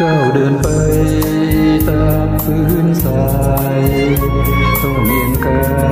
ก้าวเดินไปตามพื้นสายต้องเมียนกาย